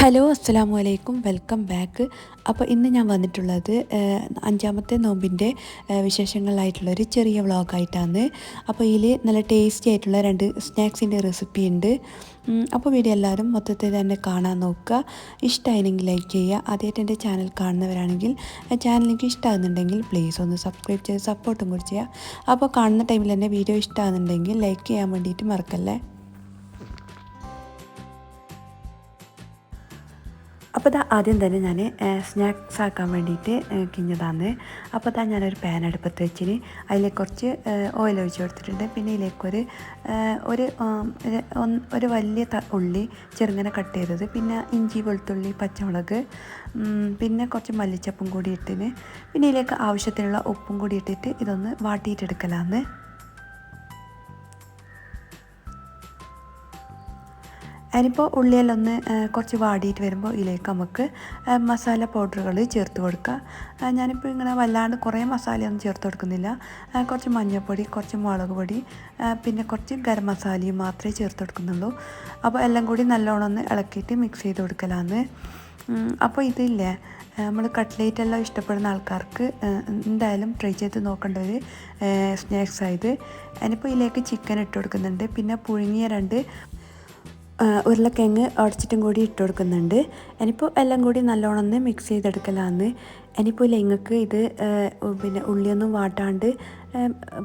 Hello അസ്സാം വലൈക്കും welcome back. അപ്പോൾ ഇന്ന് ഞാൻ വന്നിട്ടുള്ളത് അഞ്ചാമത്തെ നോമ്പിന്റെ വിശേഷങ്ങളായിട്ടുള്ളൊരു ചെറിയ വ്ളോഗായിട്ടാണ്. അപ്പോൾ ഇതിൽ നല്ല ടേസ്റ്റി ആയിട്ടുള്ള രണ്ട് സ്നാക്സിന്റെ റെസിപ്പി ഉണ്ട് അപ്പോൾ വീഡിയോ എല്ലാവരും മൊത്തത്തിൽ തന്നെ കാണാൻ നോക്കുക. ഇഷ്ടമായിരുന്നെങ്കിൽ ലൈക്ക് ചെയ്യുക. ആദ്യമായിട്ട് എന്റെ ചാനൽ കാണുന്നവരാണെങ്കിൽ ചാനൽ എനിക്ക് ഇഷ്ടമാകുന്നുണ്ടെങ്കിൽ പ്ലീസ് ഒന്ന് സബ്സ്ക്രൈബ് ചെയ്ത് സപ്പോർട്ടും കൂടി ചെയ്യുക. അപ്പോൾ കാണുന്ന ടൈമിൽ തന്നെ വീഡിയോ ഇഷ്ടമാകുന്നുണ്ടെങ്കിൽ ലൈക്ക് ചെയ്യാൻ വേണ്ടിയിട്ട് മറക്കല്ലേ? അപ്പോൾ ഇതാ ആദ്യം തന്നെ ഞാൻ സ്നാക്സ് ആക്കാൻ വേണ്ടിയിട്ട് കിഞ്ഞതാണ് അപ്പോൾ ഇതാ ഞാനൊരു പാൻ അടുപ്പത്ത് വെച്ചിന്. അതിലേക്ക് കുറച്ച് ഓയിൽ ഒഴിച്ച് കൊടുത്തിട്ടുണ്ട്. പിന്നെ ഇതിലേക്കൊരു ഒരു ഒരു വലിയ ഉള്ളി ചെറുങ്ങനെ കട്ട് ചെയ്തത്. പിന്നെ ഇഞ്ചി വെളുത്തുള്ളി പച്ചമുളക് പിന്നെ കുറച്ച് മല്ലിച്ചപ്പും കൂടി ഇട്ടിന്. പിന്നെ ഇതിലേക്ക് ആവശ്യത്തിനുള്ള ഉപ്പും കൂടി ഇട്ടിട്ട് ഇതൊന്ന് വാട്ടിയിട്ടെടുക്കലാന്ന്. അതിനിപ്പോൾ ഉള്ളിയെല്ലാം ഒന്ന് കുറച്ച് വാടിയിട്ട് വരുമ്പോൾ ഇതിലേക്ക് നമുക്ക് മസാല പൗഡറുകൾ ചേർത്ത് കൊടുക്കുക ഞാനിപ്പോൾ ഇങ്ങനെ വല്ലാണ്ട് കുറേ മസാലയൊന്നും ചേർത്ത് കൊടുക്കുന്നില്ല. കുറച്ച് മഞ്ഞൾപ്പൊടി കുറച്ച് മുളക് പൊടി പിന്നെ കുറച്ച് ഗരം മസാലയും മാത്രമേ ചേർത്ത് കൊടുക്കുന്നുള്ളൂ. അപ്പോൾ എല്ലാം കൂടി നല്ലോണം ഒന്ന് ഇളക്കിയിട്ട് മിക്സ് ചെയ്ത് കൊടുക്കലാന്ന്. അപ്പോൾ ഇതില്ലേ നമ്മൾ കട്ട്ലേറ്റ് എല്ലാം ഇഷ്ടപ്പെടുന്ന ആൾക്കാർക്ക് എന്തായാലും ട്രൈ ചെയ്ത് നോക്കേണ്ട ഒരു സ്നാക്സ് ആയത് അതിനിപ്പോൾ ഇതിലേക്ക് ചിക്കൻ ഇട്ട് കൊടുക്കുന്നുണ്ട്. പിന്നെ പുഴുങ്ങിയ രണ്ട് ഉരുളക്കിഴങ്ങ് ഉടച്ചിട്ടും കൂടി ഇട്ട് കൊടുക്കുന്നുണ്ട്. ഇനിയിപ്പോൾ എല്ലാം കൂടി നല്ലോണം മിക്സ് ചെയ്തെടുക്കലാന്ന്. ഇനിയിപ്പോൾ ലെങ്ങക്ക് ഇത് പിന്നെ ഉള്ളിയൊന്നും വാട്ടാണ്ട്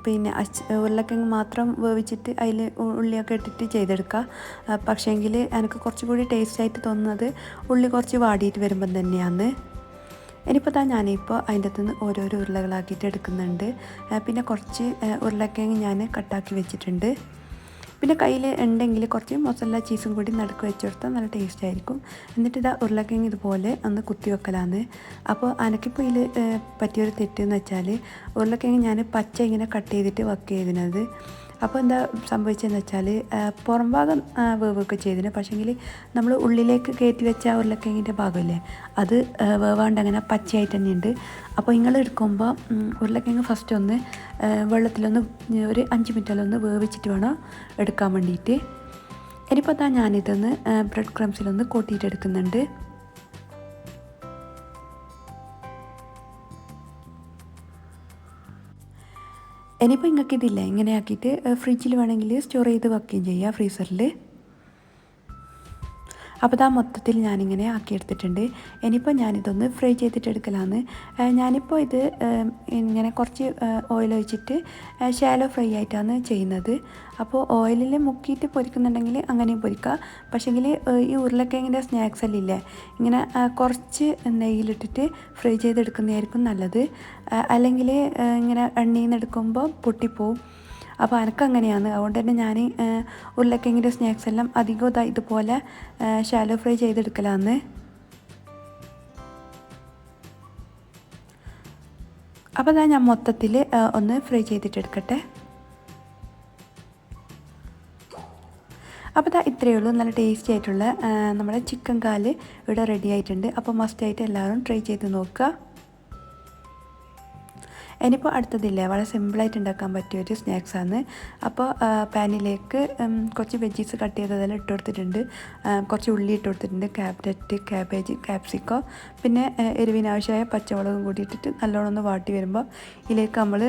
പിന്നെ അച്ച് ഉരുളക്കിഴങ്ങ് മാത്രം വേവിച്ചിട്ട് അതിൽ ഉള്ളിയൊക്കെ ഇട്ടിട്ട് ചെയ്തെടുക്കുക പക്ഷേങ്കിൽ എനിക്ക് കുറച്ചുകൂടി ടേസ്റ്റ് ആയിട്ട് തോന്നുന്നത് ഉള്ളി കുറച്ച് വാടിയിട്ട് വരുമ്പം തന്നെയാണ് ഇനിയിപ്പോൾ താ ഞാനിപ്പോൾ അതിന്റെ അകത്ത് നിന്ന് ഓരോരോ ഉരുളകളാക്കിയിട്ട് എടുക്കുന്നുണ്ട്. പിന്നെ കുറച്ച് ഉരുളക്കിഴങ്ങ് ഞാൻ കട്ടാക്കി വെച്ചിട്ടുണ്ട്. പിന്നെ കയ്യിൽ ഉണ്ടെങ്കിൽ കുറച്ച് മൊസല്ല ചീസും കൂടി നടുക്ക് വെച്ച് കൊടുത്താൽ നല്ല ടേസ്റ്റ് ആയിരിക്കും. എന്നിട്ട് ഇതാ ഉരുളക്കിഴങ്ങ് ഇതുപോലെ ഒന്ന് കുത്തി വെക്കലാന്ന്. അപ്പോൾ അനക്കിപ്പോൾ ഇതിൽ പറ്റിയൊരു തെറ്റെന്ന് വെച്ചാൽ ഉരുളക്കിഴങ്ങ് ഞാൻ പച്ച ഇങ്ങനെ കട്ട് ചെയ്തിട്ട് വർക്ക് ചെയ്തിനത്. അപ്പോൾ എന്താ സംഭവിച്ചതെന്ന് വെച്ചാൽ പുറം ഭാഗം വേവൊക്കെ ചെയ്തിന് പക്ഷേങ്കിൽ നമ്മൾ ഉള്ളിലേക്ക് കയറ്റി വെച്ച ഉരുളക്കിഴങ്ങിന്റെ ഭാഗമില്ലേ അത് വേവാണ്ട് അങ്ങനെ പച്ചയായിട്ട് തന്നെ ഉണ്ട് അപ്പോൾ നിങ്ങൾ എടുക്കുമ്പോൾ ഉരുളക്കിഴങ്ങ് ഫസ്റ്റ് ഒന്ന് വെള്ളത്തിലൊന്ന് ഒരു അഞ്ച് മിനിറ്റിലൊന്ന് വേവിച്ചിട്ട് വേണം എടുക്കാൻ വേണ്ടിയിട്ട്. ഇനിയിപ്പോൾ താ ഞാനിതൊന്ന് ബ്രെഡ് ക്രംസിലൊന്ന് കൂട്ടിയിട്ട് എടുക്കുന്നുണ്ട്. ഇനിയിപ്പോൾ നിങ്ങൾക്ക് ഇങ്ങനെ ആക്കിയിട്ട് ഫ്രിഡ്ജിൽ വേണമെങ്കിൽ സ്റ്റോർ ചെയ്ത് വെക്കുകയും ചെയ്യാം ഫ്രീസറിൽ അപ്പോൾ ഇതാ മൊത്തത്തിൽ ഞാനിങ്ങനെ ആക്കിയെടുത്തിട്ടുണ്ട്. ഇനിയിപ്പോൾ ഞാനിതൊന്ന് ഫ്രൈ ചെയ്തിട്ട് എടുക്കലാണ് ഞാനിപ്പോൾ ഇത് ഇങ്ങനെ കുറച്ച് ഓയിൽ ഒഴിച്ചിട്ട് ഷാലോ ഫ്രൈ ആയിട്ടാണ് ചെയ്യുന്നത്. അപ്പോൾ ഓയിലിൽ മുക്കിയിട്ട് പൊരിക്കുന്നുണ്ടെങ്കിൽ അങ്ങനെയും പൊരിക്കുക പക്ഷേങ്കിൽ ഈ ഉരുളക്കിഴങ്ങിന്റെ സ്നാക്സ് എല്ലാം ഇല്ലേ? ഇങ്ങനെ കുറച്ച് നെയ്യിലിട്ടിട്ട് ഫ്രൈ ചെയ്തെടുക്കുന്നതായിരിക്കും നല്ലത്. അല്ലെങ്കിൽ ഇങ്ങനെ എണ്ണയിൽ നിന്ന് എടുക്കുമ്പോൾ പൊട്ടിപ്പോവും. അപ്പോൾ അനക്ക് അങ്ങനെയാണ്. അതുകൊണ്ട് തന്നെ ഞാൻ ഉരുളക്കിഴങ്ങിന്റെ സ്നാക്സ് എല്ലാം അധികം ഇതാ ഇതുപോലെ ഷാലോ ഫ്രൈ ചെയ്തെടുക്കലാന്ന്. അപ്പോൾ അതാ ഞാൻ മൊത്തത്തിൽ ഒന്ന് ഫ്രൈ ചെയ്തിട്ടെടുക്കട്ടെ. അപ്പോൾ ഇതാ ഇത്രയേ ഉള്ളൂ. നല്ല ടേസ്റ്റി ആയിട്ടുള്ള നമ്മുടെ ചിക്കൻ കാൽ ഇവിടെ റെഡി ആയിട്ടുണ്ട്. അപ്പോൾ മസ്റ്റായിട്ട് എല്ലാവരും ട്രൈ ചെയ്ത് നോക്കുക. ഇനിയിപ്പോൾ അടുത്തതില്ലേ? വളരെ സിമ്പിളായിട്ട് ഉണ്ടാക്കാൻ പറ്റിയ ഒരു സ്നാക്സാണ് അപ്പോൾ പാനിലേക്ക് കുറച്ച് വെജീസ് കട്ട് ചെയ്തതെല്ലാം ഇട്ട് കൊടുത്തിട്ടുണ്ട്. കുറച്ച് ഉള്ളി ഇട്ട് കൊടുത്തിട്ടുണ്ട്. ക്യാബറ്റ് ക്യാബേജ് ക്യാപ്സിക്കോ പിന്നെ എരിവിനാവശ്യമായ പച്ചമുളകും കൂടി ഇട്ടിട്ട് നല്ലോണം ഒന്ന് വാട്ടി വരുമ്പോൾ ഇതിലേക്ക് നമ്മൾ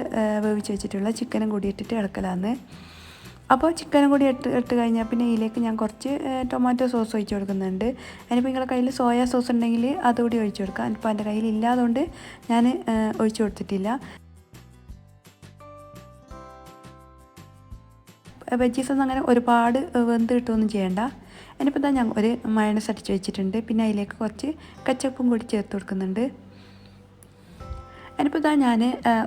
വേവിച്ച് വെച്ചിട്ടുള്ള ചിക്കനും കൂടി ഇട്ടിട്ട് ഇളക്കലാന്ന് അപ്പോൾ ചിക്കനും കൂടി ഇട്ട് ഇട്ട് കഴിഞ്ഞാൽ പിന്നെ ഇതിലേക്ക് ഞാൻ കുറച്ച് ടൊമാറ്റോ സോസ് ഒഴിച്ച് കൊടുക്കുന്നുണ്ട്. അതിനിപ്പോൾ നിങ്ങളുടെ കയ്യിൽ സോയാ സോസ് ഉണ്ടെങ്കിൽ അതുകൂടി ഒഴിച്ച് കൊടുക്കാം. ഇപ്പോൾ എന്റെ കയ്യിൽ ഇല്ലാതുകൊണ്ട് ഞാൻ ഒഴിച്ച് കൊടുത്തിട്ടില്ല. വെജീസ് ഒന്നും അങ്ങനെ ഒരുപാട് വെന്ത് കിട്ടുമൊന്നും ചെയ്യണ്ട. അതിനിപ്പോൾ ഞാൻ ഒരു മയണസ് അടിച്ച് വെച്ചിട്ടുണ്ട്. പിന്നെ അതിലേക്ക് കുറച്ച് കച്ചപ്പും കൂടി ചേർത്ത് കൊടുക്കുന്നുണ്ട്. അതിനിപ്പോൾ ഇതാ ഞാൻ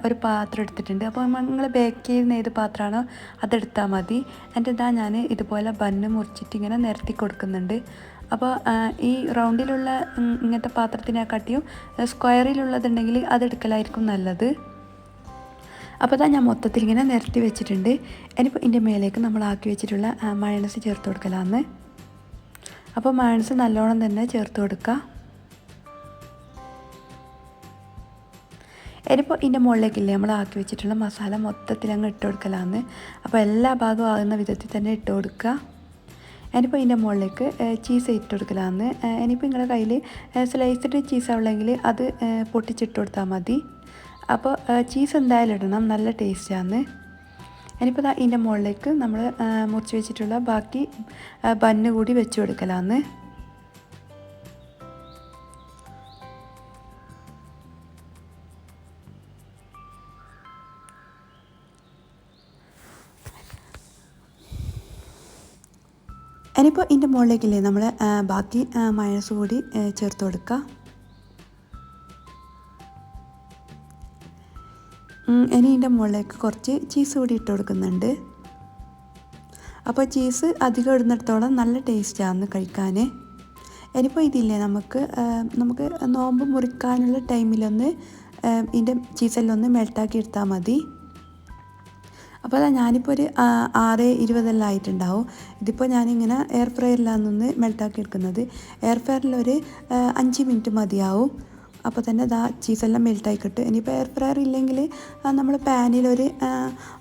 ഒരു പാത്രം എടുത്തിട്ടുണ്ട്. അപ്പോൾ നിങ്ങൾ ബേക്ക് ചെയ്യുന്ന ഏത് പാത്രമാണോ അതെടുത്താൽ മതി. എന്റെ ഇതാ ഞാൻ ഇതുപോലെ ബന്ന് മുറിച്ചിട്ട് ഇങ്ങനെ നിരത്തി കൊടുക്കുന്നുണ്ട്. അപ്പോൾ ഈ റൗണ്ടിലുള്ള ഇങ്ങനത്തെ പാത്രത്തിനെക്കാട്ടിയും സ്ക്വയറിലുള്ളതുണ്ടെങ്കിൽ അതെടുക്കലായിരിക്കും നല്ലത്. അപ്പോൾ അതാ ഞാൻ മൊത്തത്തിൽ ഇങ്ങനെ നിരത്തി വെച്ചിട്ടുണ്ട്. ഇനിയിപ്പോൾ ഇതിന്റെ മേലേക്ക് നമ്മൾ ആക്കി വെച്ചിട്ടുള്ള മയണസ് ചേർത്ത് കൊടുക്കലാന്ന്. അപ്പോൾ മയണസ് നല്ലോണം തന്നെ ചേർത്ത് കൊടുക്കുക ഇനിയിപ്പോൾ ഇതിന്റെ മുകളിലേക്കില്ലേ നമ്മൾ ആക്കി വെച്ചിട്ടുള്ള മസാല മൊത്തത്തിൽ അങ്ങ് ഇട്ട് കൊടുക്കലാന്ന്. അപ്പോൾ എല്ലാ ഭാഗവും ആകുന്ന വിധത്തിൽ തന്നെ ഇട്ട് കൊടുക്കുക ഇനിയിപ്പോൾ ഇതിന്റെ മുകളിലേക്ക് ചീസ് ഇട്ട് കൊടുക്കലാന്ന്. ഇനിയിപ്പോൾ നിങ്ങളുടെ കയ്യിൽ സ്ലൈസ്ഡ് ചീസ് ഉള്ളെങ്കിൽ അത് പൊട്ടിച്ചിട്ട് കൊടുത്താൽ മതി. അപ്പോൾ ചീസ് എന്തായാലും ഇടണം. നല്ല ടേസ്റ്റാണ് ഇനിയിപ്പോൾ ഇതിന്റെ മുകളിലേക്ക് നമ്മൾ മുറിച്ച് വെച്ചിട്ടുള്ള ബാക്കി ബന്ന് കൂടി വെച്ച് കൊടുക്കലാന്ന്. ഇനിയിപ്പോൾ ഇതിന്റെ മുകളിലേക്കില്ലേ നമ്മൾ ബാക്കി മയണസ് കൂടി ചേർത്ത് കൊടുക്കുക ഇനി ഇതിന്റെ മുകളിലേക്ക് കുറച്ച് ചീസ് കൂടി ഇട്ട് കൊടുക്കുന്നുണ്ട്. അപ്പോൾ ചീസ് അധികം ഇടുന്നിടത്തോളം നല്ല ടേസ്റ്റാണ് കഴിക്കാൻ ഇനിയിപ്പോൾ ഇതില്ലേ നമുക്ക് നമുക്ക് നോമ്പ് മുറിക്കാനുള്ള ടൈമിലൊന്ന് ഇതിന്റെ ചീസെല്ലാം ഒന്ന് മെൽട്ടാക്കി എടുത്താൽ മതി. അപ്പോൾ അതാ ഞാനിപ്പോൾ ഒരു ആറ് ഇരുപതെല്ലാം ആയിട്ടുണ്ടാവും. ഇതിപ്പോൾ ഞാനിങ്ങനെ എയർ ഫ്രയറിലാണെന്ന് മെൽട്ടാക്കി എടുക്കുന്നത്. എയർ ഫ്രയറിൽ ഒരു അഞ്ച് മിനിറ്റ് മതിയാവും. അപ്പോൾ തന്നെ ഇതാ ചീസെല്ലാം മെൽട്ടായി കിട്ടും ഇനിയിപ്പോൾ എയർ ഫ്രയർ ഇല്ലെങ്കിൽ നമ്മൾ പാനിൽ ഒരു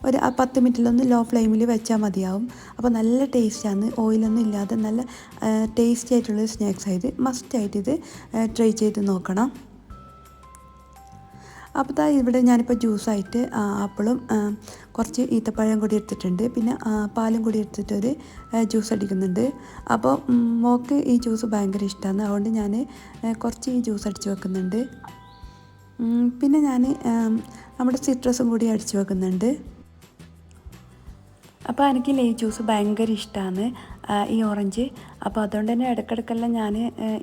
ഒരു പത്ത് മിനിറ്റിലൊന്ന് ലോ ഫ്ലെയിമിൽ വെച്ചാൽ മതിയാവും. അപ്പോൾ നല്ല ടേസ്റ്റാണ് ഓയിലൊന്നും ഇല്ലാതെ നല്ല ടേസ്റ്റി ആയിട്ടുള്ള സ്നാക്സ് ആയത് മസ്റ്റായിട്ട് ഇത് ട്രൈ ചെയ്ത് നോക്കണം. അപ്പോൾ ദാ ഇവിടെ ഞാനിപ്പോൾ ജ്യൂസായിട്ട് ആപ്പിളും കുറച്ച് ഈത്തപ്പഴം കൂടി എടുത്തിട്ടുണ്ട്. പിന്നെ പാലും കൂടി എടുത്തിട്ട് ഒരു ജ്യൂസ് അടിക്കുന്നുണ്ട്. അപ്പോൾ മോക്ക് ഈ ജ്യൂസ് ഭയങ്കര ഇഷ്ടമാണ് അതുകൊണ്ട് ഞാൻ കുറച്ച് ഈ ജ്യൂസ് അടിച്ച് വെക്കുന്നുണ്ട്. പിന്നെ ഞാൻ നമ്മുടെ സിട്രസും കൂടി അടിച്ച് വെക്കുന്നുണ്ട്. അപ്പോൾ എനിക്ക് ലേ ജ്യൂസ് ഭയങ്കര ഇഷ്ടമാണ് ഈ ഓറഞ്ച്. അപ്പോൾ അതുകൊണ്ട് തന്നെ ഇടയ്ക്കിടയ്ക്കെല്ലാം ഞാൻ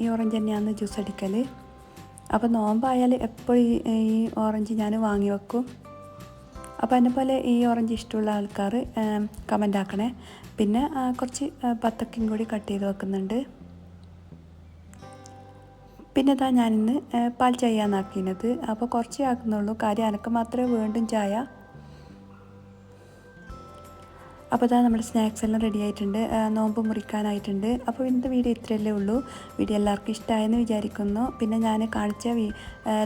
ഈ ഓറഞ്ച് തന്നെയാണ് ജ്യൂസ് അടിക്കൽ അപ്പോൾ നോമ്പായാൽ എപ്പോഴും ഈ ഓറഞ്ച് ഞാൻ വാങ്ങി വെക്കും. അപ്പോൾ എന്നെ പോലെ ഈ ഓറഞ്ച് ഇഷ്ടമുള്ള ആൾക്കാർ കമന്റ് ആക്കണേ. പിന്നെ കുറച്ച് പത്തക്കയും കൂടി കട്ട് ചെയ്ത് വെക്കുന്നുണ്ട്. പിന്നെ ഇതാ ഞാനിന്ന് പാൽ ചായ ആക്കിയത് അപ്പോൾ കുറച്ചേ ആക്കുന്നുള്ളൂ. കാര്യം എനിക്ക് മാത്രമേ വീണ്ടും ചായ അപ്പോൾ ഇതാ നമ്മുടെ സ്നാക്സ് എല്ലാം റെഡി ആയിട്ടുണ്ട്. നോമ്പ് മുറിക്കാനായിട്ടുണ്ട്. അപ്പോൾ ഇന്നത്തെ വീഡിയോ ഇത്രയല്ലേ ഉള്ളൂ. വീഡിയോ എല്ലാവർക്കും ഇഷ്ടമായെന്ന് വിചാരിക്കുന്നു. പിന്നെ ഞാൻ കാണിച്ച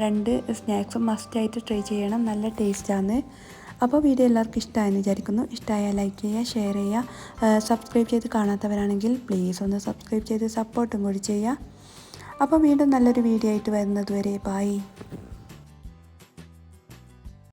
രണ്ട് സ്നാക്സും മസ്റ്റായിട്ട് ട്രൈ ചെയ്യണം. നല്ല ടേസ്റ്റാണ് അപ്പോൾ വീഡിയോ എല്ലാവർക്കും ഇഷ്ടമായെന്ന് വിചാരിക്കുന്നു. ഇഷ്ടമായാൽ ലൈക്ക് ചെയ്യുക ഷെയർ ചെയ്യുക. സബ്സ്ക്രൈബ് ചെയ്ത് കാണാത്തവരാണെങ്കിൽ പ്ലീസ് ഒന്ന് സബ്സ്ക്രൈബ് ചെയ്ത് സപ്പോർട്ടും കൂടി ചെയ്യുക. അപ്പോൾ വീണ്ടും നല്ലൊരു വീഡിയോ ആയിട്ട് വരുന്നത് വരെ ബായ്